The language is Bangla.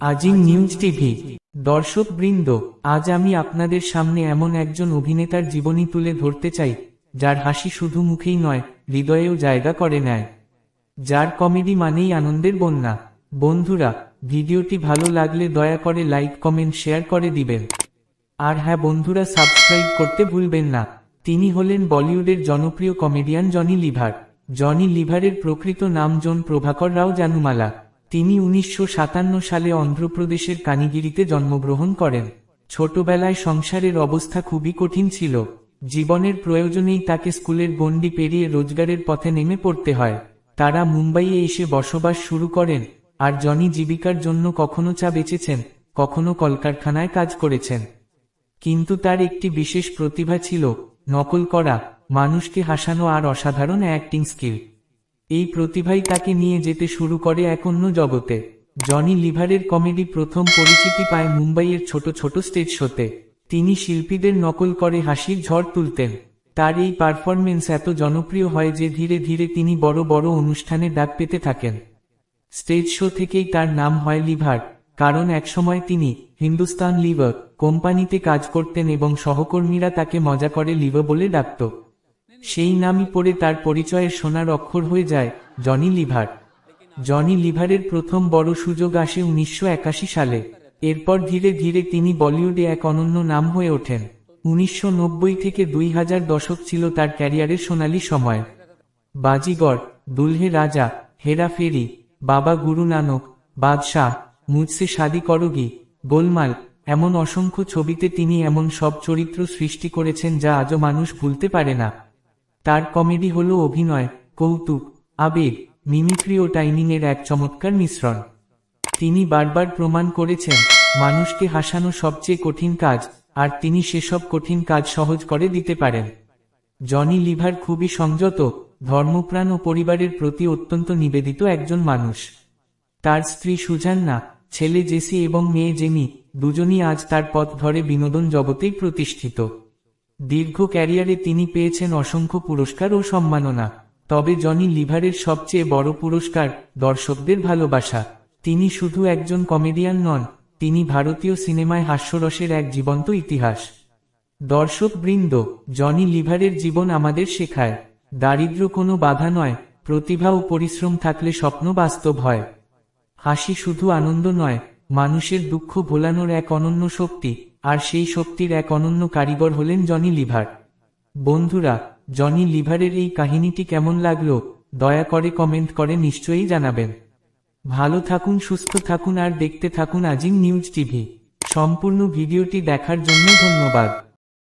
আজিং নিউজ টিভি। দর্শক বৃন্দ, আজ আমি আপনাদের সামনে এমন একজন অভিনেতার জীবনী তুলে ধরতে চাই, যার হাসি শুধু মুখেই নয়, হৃদয়েও জায়গা করে নেয়। যার কমেডি মানেই আনন্দের বন্যা। বন্ধুরা, ভিডিওটি ভালো লাগলে দয়া করে লাইক, কমেন্ট, শেয়ার করে দিবেন। আর হ্যাঁ বন্ধুরা, সাবস্ক্রাইব করতে ভুলবেন না। তিনি হলেন বলিউডের জনপ্রিয় কমেডিয়ান জনি লিভার। জনি লিভারের প্রকৃত নাম জন প্রভাকর রাও জানুমালা। তিনি উনিশশো সাতান্ন সালে অন্ধ্রপ্রদেশের কানিগিরিতে জন্মগ্রহণ করেন। ছোটবেলায় সংসারের অবস্থা খুবই কঠিন ছিল। জীবনের প্রয়োজনেই তাকে স্কুলের গণ্ডি পেরিয়ে রোজগারের পথে নেমে পড়তে হয়। তারা মুম্বাইয়ে এসে বসবাস শুরু করেন, আর জনি জীবিকার জন্য কখনো চা বেচেছেন, কখনো কলকারখানায় কাজ করেছেন। কিন্তু তার একটি বিশেষ প্রতিভা ছিল, নকল করা, মানুষকে হাসানো আর অসাধারণ অ্যাক্টিং স্কিল। এই প্রতিভাই তাকে নিয়ে যেতে শুরু করে এক অন্য জগতে। জনি লিভারের কমেডি প্রথম পরিচিতি পায় মুম্বাইয়ের ছোট ছোট স্টেজ শোতে। তিনি শিল্পীদের নকল করে হাসির ঝড় তুলতেন। তার এই পারফরমেন্স এত জনপ্রিয় হয় যে ধীরে ধীরে তিনি বড় বড় অনুষ্ঠানে ডাক পেতে থাকেন। স্টেজ শো থেকেই তার নাম হয় লিভার, কারণ একসময় তিনি হিন্দুস্তান লিভার কোম্পানিতে কাজ করতেন এবং সহকর্মীরা তাকে মজা করে লিভার বলে ডাকত। সেই নামই পড়ে তার পরিচয়ের সোনার অক্ষর হয়ে যায়, জনি লিভার। জনি লিভারের প্রথম বড় সুযোগ আসে উনিশশো একাশি সালে। এরপর ধীরে ধীরে তিনি বলিউডে এক অনন্য নাম হয়ে ওঠেন। উনিশশো নব্বই থেকে দুই হাজার দশক ছিল তার ক্যারিয়ারের সোনালী সময়। বাজিগর দুলহে রাজা, হেরা ফেরি, বাবা গুরু নানক, বাদশাহ, মুজসে সাদি করগি, গোলমাল, এমন অসংখ্য ছবিতে তিনি এমন সব চরিত্র সৃষ্টি করেছেন যা আজও মানুষ ভুলতে পারে না। তার কমেডি হল অভিনয়, কৌতুক, আবেগ মিমিক্রি ও টাইমিংয়ের এক চমৎকার মিশ্রণ। তিনি বারবার প্রমাণ করেছেন, মানুষকে হাসানো সবচেয়ে কঠিন কাজ, আর তিনি সেসব কঠিন কাজ সহজ করে দিতে পারেন। জনি লিভার খুবই সংযত, ধর্মপ্রাণ ও পরিবারের প্রতি অত্যন্ত নিবেদিত একজন মানুষ। তার স্ত্রী সুজান্না, ছেলে জেসি এবং মেয়ে জেমি, দুজনই আজ তার পথ ধরে বিনোদন জগতেই প্রতিষ্ঠিত। দীর্ঘ ক্যারিয়ারে তিনি পেয়েছেন অসংখ্য পুরস্কার ও সম্মাননা। তবে জনি লিভারের সবচেয়ে বড় পুরস্কার, দর্শকদের ভালোবাসা। তিনি শুধু একজন কমেডিয়ান নন, তিনি ভারতীয় সিনেমায় হাস্যরসের এক জীবন্ত ইতিহাস। দর্শক বৃন্দ জনি লিভারের জীবন আমাদের শেখায়। দারিদ্র কোনো বাধা নয়, প্রতিভা ও পরিশ্রম থাকলে স্বপ্ন বাস্তব হয়। হাসি শুধু আনন্দ নয়, মানুষের দুঃখ ভোলানোর এক অনন্য শক্তি। আর সেই শক্তির এক অনন্য কারিগর হলেন জনি লিভার। বন্ধুরা, জনি লিভারের এই কাহিনীটি কেমন লাগল, দয়া করে কমেন্ট করে নিশ্চয়ই জানাবেন। ভালো থাকুন, সুস্থ থাকুন আর দেখতে থাকুন আজিম নিউজ টিভি। সম্পূর্ণ ভিডিওটি দেখার জন্য ধন্যবাদ।